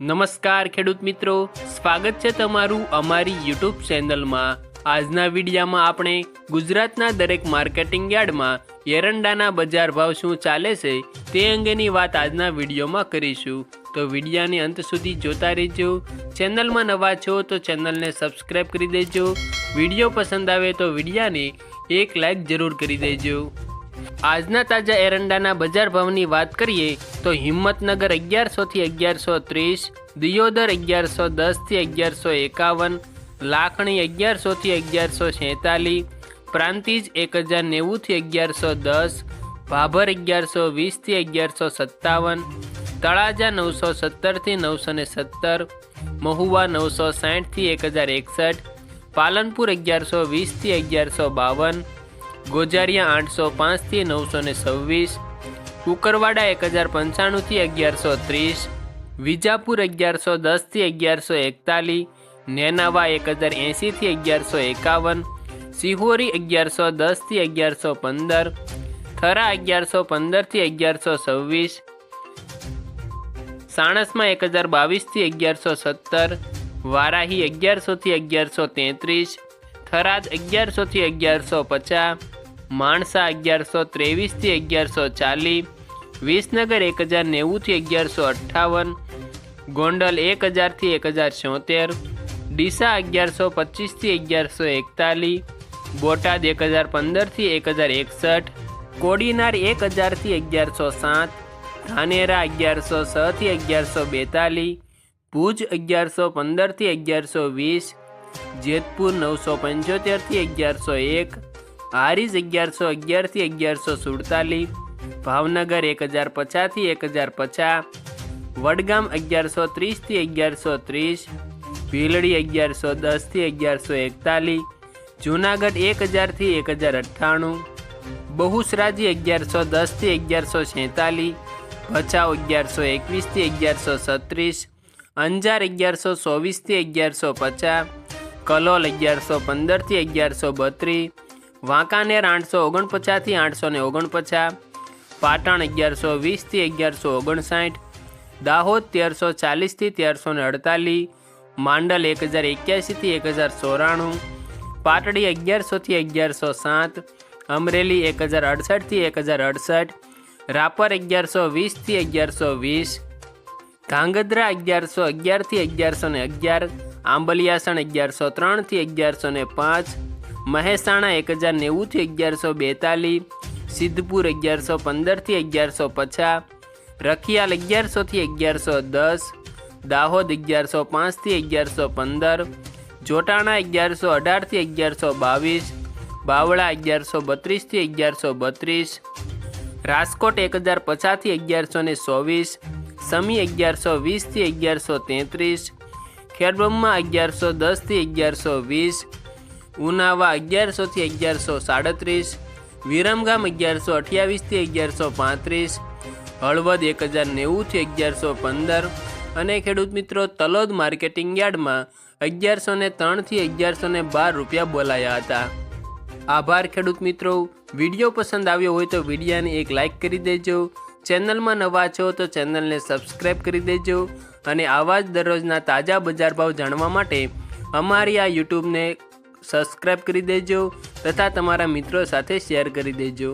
નમસ્કાર ખેડૂત મિત્રો, સ્વાગત છે તમારું અમારી યુટ્યુબ ચેનલમાં. આજના વિડીયામાં આપણે ગુજરાતના દરેક માર્કેટિંગ યાર્ડમાં એરંડાના બજાર ભાવ શું ચાલે છે તે અંગેની વાત આજના વિડીયોમાં કરીશું. તો વિડીયાને અંત સુધી જોતા રહેજો. ચેનલમાં નવા છો તો ચેનલને સબસ્ક્રાઈબ કરી દેજો. વીડિયો પસંદ આવે તો વિડીયાને એક લાઈક જરૂર કરી દેજો. આજના તાજા એરંડાના બજાર ભાવની વાત કરીએ, તો હિંમતનગર અગિયારસોથી અગિયારસો ત્રીસ, દિયોદર અગિયારસો દસથી અગિયારસો એકાવન, લાખણી અગિયારસોથી અગિયારસો છેતાલીસ, પ્રાંતિજ એક હજાર નેવુંથી અગિયારસો દસ, ભાભર અગિયારસો વીસથી અગિયારસો સત્તાવન, તળાજા નવસો સત્તરથી નવસો ને સત્તર, મહુવા નવસો સાઠથી એક હજાર એકસઠ, પાલનપુર અગિયારસો વીસથી અગિયારસો બાવન ગોજારિયા આઠસો પાંચથી નવસો ને છવ્વીસ, કુકરવાડા એક હજાર પંચાણુંથી અગિયારસો ત્રીસ, વિજાપુર અગિયારસો દસથી અગિયારસો એકતાલીસ, નેનાવા એક હજાર એંશીથી અગિયારસો એકાવન, સિહોરી અગિયારસો દસથી અગિયારસો પંદર, થરા અગિયારસો પંદરથી અગિયારસો છવ્વીસ, સાણસમાં એક હજાર બાવીસથી અગિયારસો સત્તર, વારાહી અગિયારસોથી અગિયારસો તેત્રીસ, થરાદ અગિયારસોથી અગિયારસો પચાસ માણસા અગિયારસો ત્રેવીસથી અગિયારસો ચાલીસ, વિસનગર એક હજાર નેવુંથી અગિયારસો અઠ્ઠાવન, ગોંડલ એક હજારથી એક હજાર છોતેર, ડીસા અગિયારસો પચીસથી અગિયારસો એકતાલીસ, બોટાદ એક હજાર પંદરથી એક હજાર એકસઠ, કોડીનાર એક હજારથી અગિયારસો સાત, ધાનેરા અગિયારસો છથી અગિયારસો બેતાલીસ, ભુજ અગિયારસો પંદરથી અગિયારસો વીસ, જેતપુર નવસો પંચોતેરથી અગિયારસો એક હારીજ અગિયારસો અગિયારથી અગિયારસો સુડતાલીસ, ભાવનગર એક હજાર પચાસથી એક હજાર પચાસ વડગામ અગિયારસો ત્રીસથી અગિયારસો ત્રીસ, ભીલડી અગિયારસો દસથી અગિયારસો એકતાલીસ, જૂનાગઢ એક હજારથી એક હજાર અઠ્ઠાણું બહુસરાજી અગિયારસો દસથી અગિયારસો સેતાલીસ ભચાઉ અગિયારસો એકવીસથી અગિયારસો છત્રીસ, અંજાર અગિયારસો ચોવીસથી અગિયારસો પચાસ, કલોલ અગિયારસો પંદરથી અગિયારસો બત્રીસ વાંકાનેર આઠસો ઓગણપચાસથી આઠસો ને ઓગણપચાસ, પાટણ અગિયારસો વીસથી અગિયારસો ઓગણસાઠ, દાહોદ તેરસો ચાલીસથી તેરસો ને અડતાલીસ, માંડલ એક હજાર એક્યાસીથી એક હજાર ચોરાણું, પાટડી અગિયારસોથી અગિયારસો સાત, અમરેલી એક હજાર અડસઠથી એક હજાર અડસઠ, રાપર અગિયારસો વીસથી અગિયારસો વીસ ધાંગધ્રા અગિયારસો અગિયારથી અગિયારસો ને અગિયાર આંબલિયાસણ અગિયારસો ત્રણથી અગિયારસો ને પાંચ મહેસાણા એક હજાર નેવુંથી અગિયારસો બેતાલીસ સિદ્ધપુર અગિયારસો પંદરથી અગિયારસો પચાસ રખિયાલ અગિયારસોથી અગિયારસો દસ દાહોદ અગિયારસો પાંચથી અગિયારસો પંદર જોટાણા અગિયારસો અઢારથી અગિયારસો બાવીસ બાવળા અગિયારસો બત્રીસથી અગિયારસો બત્રીસ રાજકોટ એક હજાર પચાસથી અગિયારસો ને ચોવીસ, સમી અગિયારસો વીસથી અગિયારસો તેત્રીસ ખેડબ્રહ્મા અગિયારસો દસથી અગિયારસો વીસ ઉનાવા અગિયારસોથી અગિયારસો સાડત્રીસ, વિરમગામ અગિયારસો અઠ્યાવીસથી અગિયારસો પાંત્રીસ, હળવદ એક હજાર નેવુંથી અગિયારસો પંદર અને ખેડૂત મિત્રો, તલોદ માર્કેટિંગ યાર્ડમાં અગિયારસો ને ત્રણથી અગિયારસો ને બાર રૂપિયા બોલાયા હતા. આભાર ખેડૂત મિત્રો. વીડિયો પસંદ આવ્યો હોય તો વિડીયાને એક લાઇક કરી દેજો. ચેનલમાં નવા છો તો ચેનલને સબસ્ક્રાઈબ કરી દેજો અને આવા જ દરરોજના તાજા બજાર ભાવ જાણવા માટે અમારી આ યુટ્યુબને સબસ્ક્રાઈબ કરી દેજો તથા તમારા મિત્રો સાથે શેર કરી દેજો.